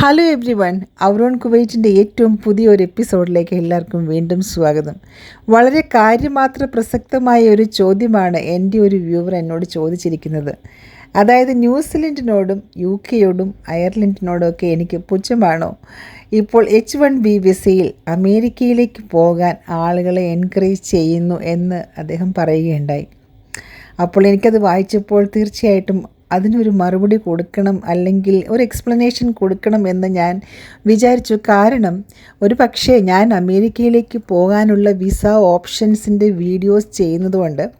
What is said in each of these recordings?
Hello everyone അവറോൺ കുവൈറ്റിന്റെ ഏറ്റവും പുതിയൊരു എപ്പിസോഡിലേക്ക് എല്ലാവർക്കും വീണ്ടും സ്വാഗതം. വളരെ കാര്യമാത്ര പ്രസക്തമായ ഒരു ചോദ്യമാണ് എന്റെ ഒരു വ്യൂവർ എന്നോട് ചോദിച്ചിരിക്കുന്നത്. അതായത് ന്യൂസിലൻഡിനോടും യു കെയോടും അയർലൻഡിനോടും ഒക്കെ എനിക്ക് പുച്ഛമാണോ? ഇപ്പോൾ എച്ച് വൺ ബി വിസയിൽ അമേരിക്കയിലേക്ക് പോകാൻ ആളുകളെ എൻകറേജ് ചെയ്യുന്നു എന്ന് അദ്ദേഹം പറയുകയുണ്ടായി. അപ്പോൾ എനിക്കത് വായിച്ചപ്പോൾ തീർച്ചയായിട്ടും അതിനൊരു മറുപടി കൊടുക്കണം അല്ലെങ്കിൽ ഒരു എക്സ്പ്ലനേഷൻ കൊടുക്കണം എന്ന് ഞാൻ വിചാരിച്ചു. കാരണം ഒരു പക്ഷേ ഞാൻ അമേരിക്കയിലേക്ക് പോകാനുള്ള വിസ ഓപ്ഷൻസിന്റെ വീഡിയോസ് ചെയ്യുന്നതുകൊണ്ട്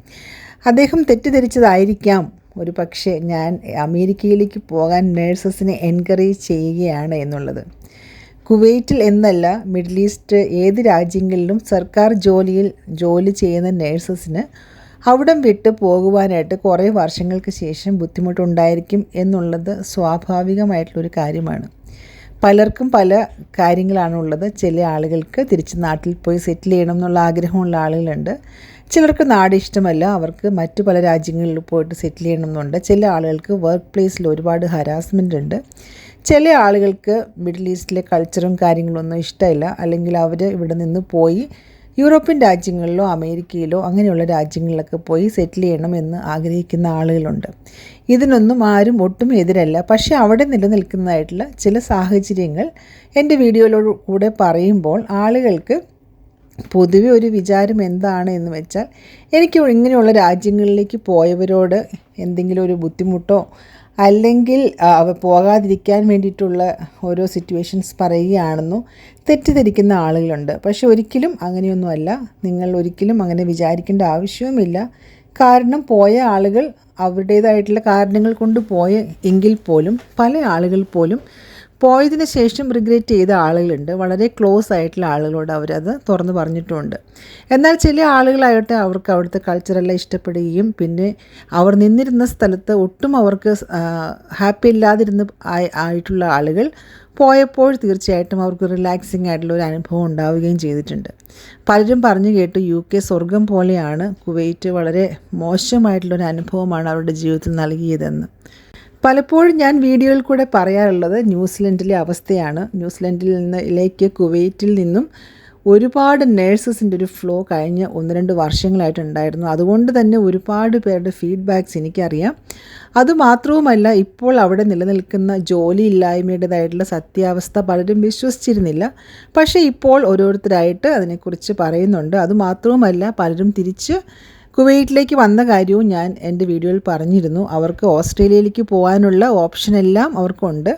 അദ്ദേഹം തെറ്റിദ്ധരിച്ചതായിരിക്കാം. ഒരു പക്ഷേ ഞാൻ അമേരിക്കയിലേക്ക് പോകാൻ നേഴ്സസിനെ എൻകറേജ് ചെയ്യുകയാണ് എന്നുള്ളത്. കുവൈറ്റിൽ എന്നല്ല മിഡിൽ ഈസ്റ്റ് ഏത് രാജ്യങ്ങളിലും സർക്കാർ ജോലിയിൽ ജോലി ചെയ്യുന്ന നേഴ്സസിന് അവിടം വിട്ട് പോകുവാനായിട്ട് കുറേ വർഷങ്ങൾക്ക് ശേഷം ബുദ്ധിമുട്ടുണ്ടായിരിക്കും എന്നുള്ളത് സ്വാഭാവികമായിട്ടുള്ളൊരു കാര്യമാണ്. പലർക്കും പല കാര്യങ്ങളാണുള്ളത്. ചില ആളുകൾക്ക് തിരിച്ച് നാട്ടിൽ പോയി സെറ്റിൽ ചെയ്യണം എന്നുള്ള ആഗ്രഹമുള്ള ആളുകളുണ്ട്. ചിലർക്ക് നാട് ഇഷ്ടമല്ല. അവർക്ക് മറ്റു പല രാജ്യങ്ങളിൽ പോയിട്ട് സെറ്റിൽ ചെയ്യണം എന്നുണ്ട് ചില ആളുകൾക്ക് വർക്ക് പ്ലേസിൽ ഒരുപാട് ഹരാസ്മെന്റ് ഉണ്ട്. ചില ആളുകൾക്ക് മിഡിൽ ഈസ്റ്റിലെ കൾച്ചറും കാര്യങ്ങളൊന്നും ഇഷ്ടമില്ല. അല്ലെങ്കിൽ അവർ ഇവിടെ നിന്ന് പോയി യൂറോപ്യൻ രാജ്യങ്ങളിലോ അമേരിക്കയിലോ അങ്ങനെയുള്ള രാജ്യങ്ങളിലൊക്കെ പോയി സെറ്റിൽ ചെയ്യണം എന്ന് ആഗ്രഹിക്കുന്ന ആളുകളുണ്ട്. ഇതിനൊന്നും ആരും ഒട്ടും എതിരല്ല. പക്ഷേ അവിടെ നിലനിൽക്കുന്നതായിട്ടുള്ള ചില സാഹചര്യങ്ങൾ എന്റെ വീഡിയോയിലൂടെ കൂടെ പറയുമ്പോൾ ആളുകൾക്ക് പൊതുവെ ഒരു വിചാരം എന്താണ് എന്ന് വെച്ചാൽ എനിക്ക് ഇങ്ങനെയുള്ള രാജ്യങ്ങളിലേക്ക് പോയവരോട് എന്തെങ്കിലും ഒരു ബുദ്ധിമുട്ടോ അല്ലെങ്കിൽ അവ പോകാതിരിക്കാൻ വേണ്ടിയിട്ടുള്ള ഓരോ സിറ്റുവേഷൻസ് പറയുകയാണെന്നോ തെറ്റിദ്ധരിക്കുന്ന ആളുകളുണ്ട്. പക്ഷെ ഒരിക്കലും അങ്ങനെയൊന്നുമല്ല. നിങ്ങൾ ഒരിക്കലും അങ്ങനെ വിചാരിക്കേണ്ട ആവശ്യവുമില്ല. കാരണം പോയ ആളുകൾ അവരുടേതായിട്ടുള്ള കാരണങ്ങൾ കൊണ്ട് പോയ എങ്കിൽ പോലും പല ആളുകൾ പോലും പോയതിന് ശേഷം റിഗ്രറ്റ് ചെയ്ത ആളുകളുണ്ട്. വളരെ ക്ലോസ് ആയിട്ടുള്ള ആളുകളോട് അവരത് തുറന്നു പറഞ്ഞിട്ടുമുണ്ട് എന്നാൽ ചില ആളുകളായിട്ട് അവർക്ക് അവിടുത്തെ കൾച്ചറെല്ലാം ഇഷ്ടപ്പെടുകയും പിന്നെ അവർ നിന്നിരുന്ന സ്ഥലത്ത് ഒട്ടും അവർക്ക് ഹാപ്പി ഇല്ലാതിരുന്ന് ആയിട്ടുള്ള ആളുകൾ പോയപ്പോൾ തീർച്ചയായിട്ടും അവർക്ക് റിലാക്സിങ് ആയിട്ടുള്ള ഒരു അനുഭവം ഉണ്ടാവുകയും ചെയ്തിട്ടുണ്ട്. പലരും പറഞ്ഞു കേട്ടു യു കെ സ്വർഗം പോലെയാണ്. കുവൈറ്റ് വളരെ മോശമായിട്ടുള്ളൊരു അനുഭവമാണ് അവരുടെ ജീവിതത്തിൽ നൽകിയതെന്ന്. പലപ്പോഴും ഞാൻ വീഡിയോയിൽ കൂടെ പറയാറുള്ളത് ന്യൂസിലൻഡിലെ അവസ്ഥയാണ്. ന്യൂസിലൻഡിൽ നിന്ന് നിന്നിലേക്ക് കുവൈറ്റിൽ നിന്നും ഒരുപാട് നേഴ്സസിന്റെ ഒരു ഫ്ലോ കഴിഞ്ഞ ഒന്ന് രണ്ട് വർഷങ്ങളായിട്ടുണ്ടായിരുന്നു അതുകൊണ്ട് തന്നെ ഒരുപാട് പേരുടെ ഫീഡ്ബാക്ക്സ് എനിക്കറിയാം. അതുമാത്രവുമല്ല ഇപ്പോൾ അവിടെ നിലനിൽക്കുന്ന ജോലി ഇല്ലായ്മയുടേതായിട്ടുള്ള സത്യാവസ്ഥ പലരും വിശ്വസിച്ചിരുന്നില്ല. പക്ഷേ ഇപ്പോൾ ഓരോരുത്തരായിട്ട് അതിനെക്കുറിച്ച് പറയുന്നുണ്ട്. അതുമാത്രവുമല്ല പലരും തിരിച്ച് കുവൈറ്റിലേക്ക് വന്ന കാര്യവും ഞാൻ എന്റെ വീഡിയോയിൽ പറഞ്ഞിരുന്നു. അവർക്ക് ഓസ്ട്രേലിയയിലേക്ക് പോകാനുള്ള ഓപ്ഷനെല്ലാം അവർക്കുണ്ട്.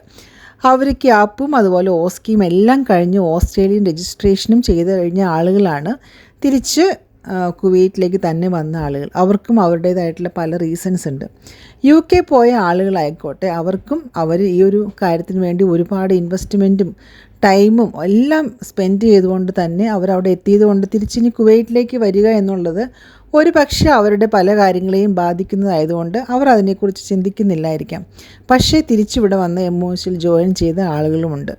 അവർ ക്യാപ്പും അതുപോലെ ഓസ്കിയും എല്ലാം കഴിഞ്ഞ് ഓസ്ട്രേലിയൻ രജിസ്ട്രേഷനും ചെയ്ത് കഴിഞ്ഞ ആളുകളാണ്. തിരിച്ച് കുവൈറ്റിലേക്ക് തന്നെ വന്ന ആളുകൾ. അവർക്കും അവരുടേതായിട്ടുള്ള പല റീസൺസ് ഉണ്ട്. യു കെ പോയ ആളുകളായിക്കോട്ടെ അവർക്കും അവർ ഈ ഒരു കാര്യത്തിന് വേണ്ടി ഒരുപാട് ഇൻവെസ്റ്റ്മെന്റും ടൈമും എല്ലാം സ്പെൻഡ് ചെയ്തുകൊണ്ട് തന്നെ അവരവിടെ എത്തിയത് കൊണ്ട് തിരിച്ചിനി കുവൈറ്റിലേക്ക് വരിക എന്നുള്ളത് ഒരു പക്ഷേ അവരുടെ പല കാര്യങ്ങളെയും ബാധിക്കുന്നതായതുകൊണ്ട് അവർ അതിനെക്കുറിച്ച് ചിന്തിക്കുന്നില്ലായിരിക്കാം. പക്ഷേ തിരിച്ചിവിടെ വന്ന് എം ഒ ജോയിൻ ചെയ്ത ആളുകളുമുണ്ട്.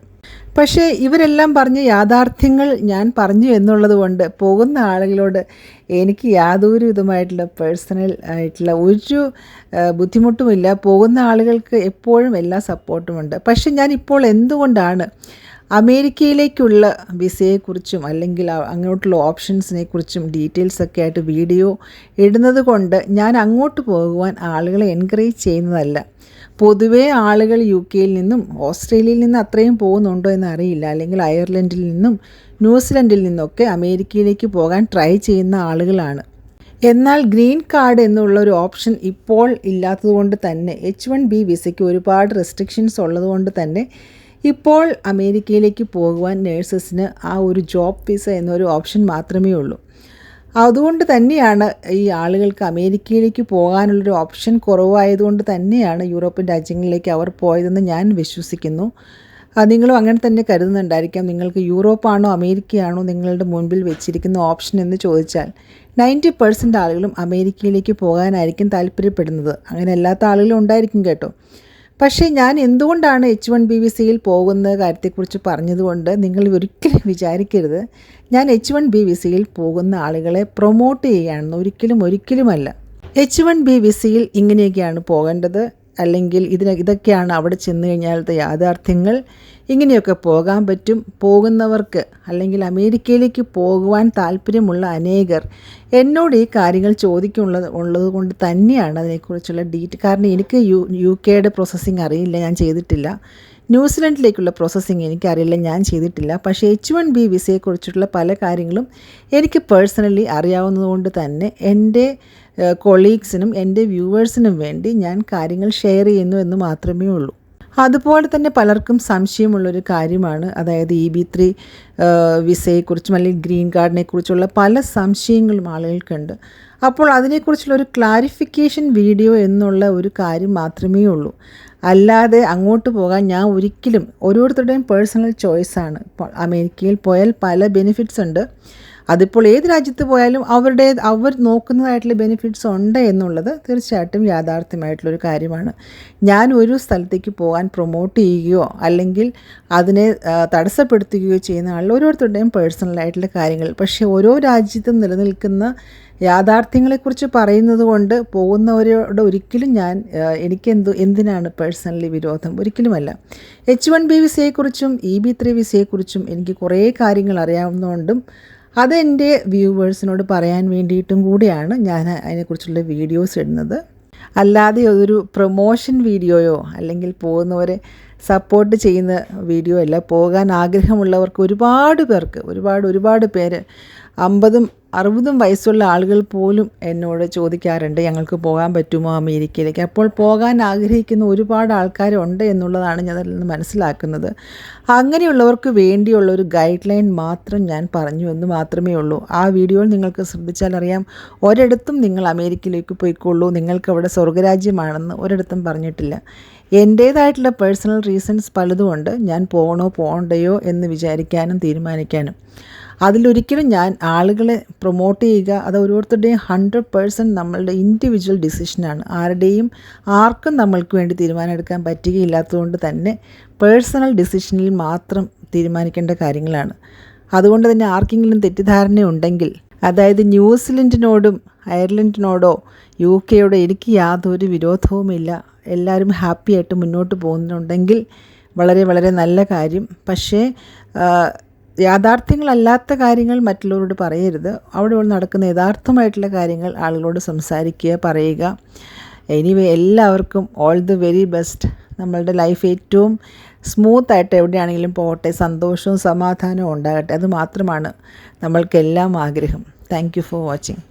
പക്ഷേ ഇവരെല്ലാം പറഞ്ഞ യാഥാർത്ഥ്യങ്ങൾ ഞാൻ പറഞ്ഞു എന്നുള്ളത് കൊണ്ട് പോകുന്ന ആളുകളോട് എനിക്ക് യാതൊരു വിധമായിട്ടുള്ള പേഴ്സണൽ ആയിട്ടുള്ള ഒരു ബുദ്ധിമുട്ടുമില്ല. പോകുന്ന ആളുകൾക്ക് എപ്പോഴും എല്ലാ സപ്പോർട്ടുമുണ്ട് പക്ഷേ ഞാൻ ഇപ്പോൾ എന്തുകൊണ്ടാണ് അമേരിക്കയിലേക്കുള്ള വിസയെക്കുറിച്ചും അല്ലെങ്കിൽ അങ്ങോട്ടുള്ള ഓപ്ഷൻസിനെ കുറിച്ചും ഡീറ്റെയിൽസ് ഒക്കെ ആയിട്ട് വീഡിയോ ഇടുന്നത് കൊണ്ട് ഞാൻ അങ്ങോട്ട് പോകുവാൻ ആളുകളെ എൻകറേജ് ചെയ്യുന്നതല്ല. പൊതുവേ ആളുകൾ യു കെയിൽ നിന്നും ഓസ്ട്രേലിയയിൽ നിന്ന് അത്രയും പോകുന്നുണ്ടോ എന്ന് അറിയില്ല അല്ലെങ്കിൽ അയർലൻഡിൽ നിന്നും ന്യൂസിലൻഡിൽ നിന്നൊക്കെ അമേരിക്കയിലേക്ക് പോകാൻ ട്രൈ ചെയ്യുന്ന ആളുകളാണ്. എന്നാൽ ഗ്രീൻ കാർഡ് എന്നുള്ള ഒരു ഓപ്ഷൻ ഇപ്പോൾ ഇല്ലാത്തതുകൊണ്ട് തന്നെ എച്ച് വൺ ബി വിസയ്ക്ക് ഒരുപാട് റെസ്ട്രിക്ഷൻസ് ഉള്ളതുകൊണ്ട് തന്നെ ഇപ്പോൾ അമേരിക്കയിലേക്ക് പോകുവാൻ നേഴ്സസിന് ആ ഒരു ജോബ് വിസ എന്നൊരു ഓപ്ഷൻ മാത്രമേ ഉള്ളൂ. അതുകൊണ്ട് തന്നെയാണ് ഈ ആളുകൾക്ക് അമേരിക്കയിലേക്ക് പോകാനുള്ളൊരു ഓപ്ഷൻ കുറവായതുകൊണ്ട് തന്നെയാണ് യൂറോപ്യൻ രാജ്യങ്ങളിലേക്ക് അവർ പോയതെന്ന് ഞാൻ വിശ്വസിക്കുന്നു. നിങ്ങളും അങ്ങനെ തന്നെ കരുതുന്നുണ്ടായിരിക്കാം. നിങ്ങൾക്ക് യൂറോപ്പാണോ അമേരിക്കയാണോ നിങ്ങളുടെ മുൻപിൽ വെച്ചിരിക്കുന്ന ഓപ്ഷൻ എന്ന് ചോദിച്ചാൽ നയന്റി പെർസെന്റ് ആളുകളും അമേരിക്കയിലേക്ക് പോകാനായിരിക്കും താല്പര്യപ്പെടുന്നത്. അങ്ങനെ അല്ലാത്ത ആളുകളും ഉണ്ടായിരിക്കും കേട്ടോ. പക്ഷേ ഞാൻ എന്തുകൊണ്ടാണ് എച്ച് വൺ ബി വി സിയിൽ പോകുന്ന കാര്യത്തെക്കുറിച്ച് പറഞ്ഞതുകൊണ്ട് നിങ്ങൾ ഒരിക്കലും വിചാരിക്കരുത്. ഞാൻ എച്ച് വൺ ബി വി സിയിൽ പോകുന്ന ആളുകളെ പ്രൊമോട്ട് ചെയ്യുകയാണെന്ന് ഒരിക്കലും ഒരിക്കലുമല്ല. എച്ച് വൺ ബി വിസയിൽ ഇങ്ങനെയൊക്കെയാണ് പോകേണ്ടത്. അല്ലെങ്കിൽ ഇതിന് ഇതൊക്കെയാണ് അവിടെ ചെന്ന് കഴിഞ്ഞാലത്തെ യാഥാർത്ഥ്യങ്ങൾ. ഇങ്ങനെയൊക്കെ പോകാൻ പറ്റും. പോകുന്നവർക്ക് അല്ലെങ്കിൽ അമേരിക്കയിലേക്ക് പോകുവാൻ താല്പര്യമുള്ള അനേകർ എന്നോട് ഈ കാര്യങ്ങൾ ചോദിക്കുള്ളത് ഉള്ളത് കൊണ്ട് തന്നെയാണ് അതിനെക്കുറിച്ചുള്ള ഡീറ്റ് കാരണം എനിക്ക് യു യു കെയുടെ പ്രോസസ്സിങ് അറിയില്ല ഞാൻ ചെയ്തിട്ടില്ല. ന്യൂസിലൻഡിലേക്കുള്ള പ്രോസസ്സിങ് എനിക്കറിയില്ല ഞാൻ ചെയ്തിട്ടില്ല. പക്ഷേ എച്ച് വൺ ബി വിസയെക്കുറിച്ചിട്ടുള്ള പല കാര്യങ്ങളും എനിക്ക് പേഴ്സണലി അറിയാവുന്നതുകൊണ്ട് തന്നെ എന്റെ കൊളീഗ്സിനും എന്റെ വ്യൂവേഴ്സിനും വേണ്ടി ഞാൻ കാര്യങ്ങൾ ഷെയർ ചെയ്യുന്നു എന്ന് മാത്രമേ ഉള്ളൂ. അതുപോലെ തന്നെ പലർക്കും സംശയമുള്ളൊരു കാര്യമാണ്. അതായത് ഇ ബി ത്രീ വിസയെക്കുറിച്ചും അല്ലെങ്കിൽ ഗ്രീൻ കാർഡിനെ കുറിച്ചുള്ള പല സംശയങ്ങളും ആളുകൾക്കുണ്ട്. അപ്പോൾ അതിനെക്കുറിച്ചുള്ള ഒരു ക്ലാരിഫിക്കേഷൻ വീഡിയോ എന്നുള്ള ഒരു കാര്യം മാത്രമേ ഉള്ളൂ. അല്ലാതെ അങ്ങോട്ട് പോകാൻ ഞാൻ ഒരിക്കലും ഓരോരുത്തരുടെയും പേഴ്സണൽ ചോയ്സാണ് അമേരിക്കയിൽ പോയാൽ പല ബെനിഫിറ്റ്സ് ഉണ്ട്. അതിപ്പോൾ ഏത് രാജ്യത്ത് പോയാലും അവരുടെ അവർ നോക്കുന്നതായിട്ടുള്ള ബെനിഫിറ്റ്സ് ഉണ്ട് എന്നുള്ളത് തീർച്ചയായിട്ടും യാഥാർത്ഥ്യമായിട്ടുള്ളൊരു കാര്യമാണ്. ഞാൻ ഒരു സ്ഥലത്തേക്ക് പോകാൻ പ്രൊമോട്ട് ചെയ്യുകയോ അല്ലെങ്കിൽ അതിനെ തടസ്സപ്പെടുത്തുകയോ ചെയ്യുന്ന ആളുകൾ ഓരോരുത്തരുടെയും പേഴ്സണലായിട്ടുള്ള കാര്യങ്ങൾ. പക്ഷേ ഓരോ രാജ്യത്തും നിലനിൽക്കുന്ന യാഥാർത്ഥ്യങ്ങളെക്കുറിച്ച് പറയുന്നത് കൊണ്ട് പോകുന്നവരോട് ഒരിക്കലും ഞാൻ എനിക്കെന്തു എന്തിനാണ് പേഴ്സണലി വിരോധം? ഒരിക്കലുമല്ല. എച്ച് വൺ ബി വിസയെക്കുറിച്ചും ഇ ബി ത്രീ വിസയെക്കുറിച്ചും എനിക്ക് കുറേ കാര്യങ്ങൾ അറിയാവുന്നതുകൊണ്ടും അതെന്റെ വ്യൂവേഴ്സിനോട് പറയാൻ വേണ്ടിയിട്ടും കൂടിയാണ് ഞാൻ അതിനെക്കുറിച്ചുള്ള വീഡിയോസ് ഇടുന്നത്. അല്ലാതെ ഒരു പ്രൊമോഷൻ വീഡിയോയോ അല്ലെങ്കിൽ പോകുന്നവരെ സപ്പോർട്ട് ചെയ്യുന്ന വീഡിയോ അല്ല. പോകാൻ ആഗ്രഹമുള്ളവർക്ക് ഒരുപാട് പേർക്ക് ഒരുപാട് ഒരുപാട് പേര് അമ്പതും അറുപതും വയസ്സുള്ള ആളുകൾ പോലും എന്നോട് ചോദിക്കാറുണ്ട് ഞങ്ങൾക്ക് പോകാൻ പറ്റുമോ അമേരിക്കയിലേക്ക്? അപ്പോൾ പോകാൻ ആഗ്രഹിക്കുന്ന ഒരുപാട് ആൾക്കാരുണ്ട് എന്നുള്ളതാണ് ഞാൻ അതിൽ നിന്ന് മനസ്സിലാക്കുന്നത്. അങ്ങനെയുള്ളവർക്ക് വേണ്ടിയുള്ള ഒരു ഗൈഡ് ലൈൻ മാത്രം ഞാൻ പറഞ്ഞു എന്ന് മാത്രമേ ഉള്ളൂ. ആ വീഡിയോയിൽ നിങ്ങൾക്ക് ശ്രദ്ധിച്ചാൽ അറിയാം ഒരിടത്തും നിങ്ങൾ അമേരിക്കയിലേക്ക് പോയിക്കൊള്ളൂ നിങ്ങൾക്ക് അവിടെ സ്വർഗരാജ്യമാണെന്ന് ഒരിടത്തും പറഞ്ഞിട്ടില്ല. എന്റേതായിട്ടുള്ള പേഴ്സണൽ റീസൺസ് പലതുമുണ്ട് ഞാൻ പോകണോ പോകണ്ടയോ എന്ന് വിചാരിക്കാനും തീരുമാനിക്കാനും. അതിലൊരിക്കലും ഞാൻ ആളുകളെ പ്രൊമോട്ട് ചെയ്യുക അത് ഓരോരുത്തരുടെയും ഹൺഡ്രഡ് പേഴ്സന്റ് നമ്മളുടെ ഇൻഡിവിജ്വൽ ഡിസിഷനാണ് ആരുടെയും ആർക്കും നമ്മൾക്ക് വേണ്ടി തീരുമാനമെടുക്കാൻ പറ്റുകയില്ലാത്തതുകൊണ്ട് തന്നെ പേഴ്സണൽ ഡിസിഷനിൽ മാത്രം തീരുമാനിക്കേണ്ട കാര്യങ്ങളാണ്. അതുകൊണ്ട് തന്നെ ആർക്കെങ്കിലും തെറ്റിദ്ധാരണ ഉണ്ടെങ്കിൽ അതായത് ന്യൂസിലൻഡിനോടും അയർലൻഡിനോടോ യു കെയോടോ എനിക്ക് യാതൊരു വിരോധവുമില്ല. എല്ലാവരും ഹാപ്പിയായിട്ട് മുന്നോട്ട് പോകുന്നുണ്ടെങ്കിൽ വളരെ വളരെ നല്ല കാര്യം. പക്ഷേ യാഥാർത്ഥ്യങ്ങളല്ലാത്ത കാര്യങ്ങൾ മറ്റുള്ളവരോട് പറയരുത്. അവിടെ നടക്കുന്ന യഥാർത്ഥമായിട്ടുള്ള കാര്യങ്ങൾ ആളുകളോട് സംസാരിക്കുക പറയുക. എനിവേ എല്ലാവർക്കും ഓൾ ദി വെരി ബെസ്റ്റ് നമ്മളുടെ ലൈഫ് ഏറ്റവും സ്മൂത്തായിട്ട് എവിടെയാണെങ്കിലും പോകട്ടെ. സന്തോഷവും സമാധാനവും ഉണ്ടാകട്ടെ. അത് മാത്രമാണ് നമ്മൾക്കെല്ലാം ആഗ്രഹം. Thank for watching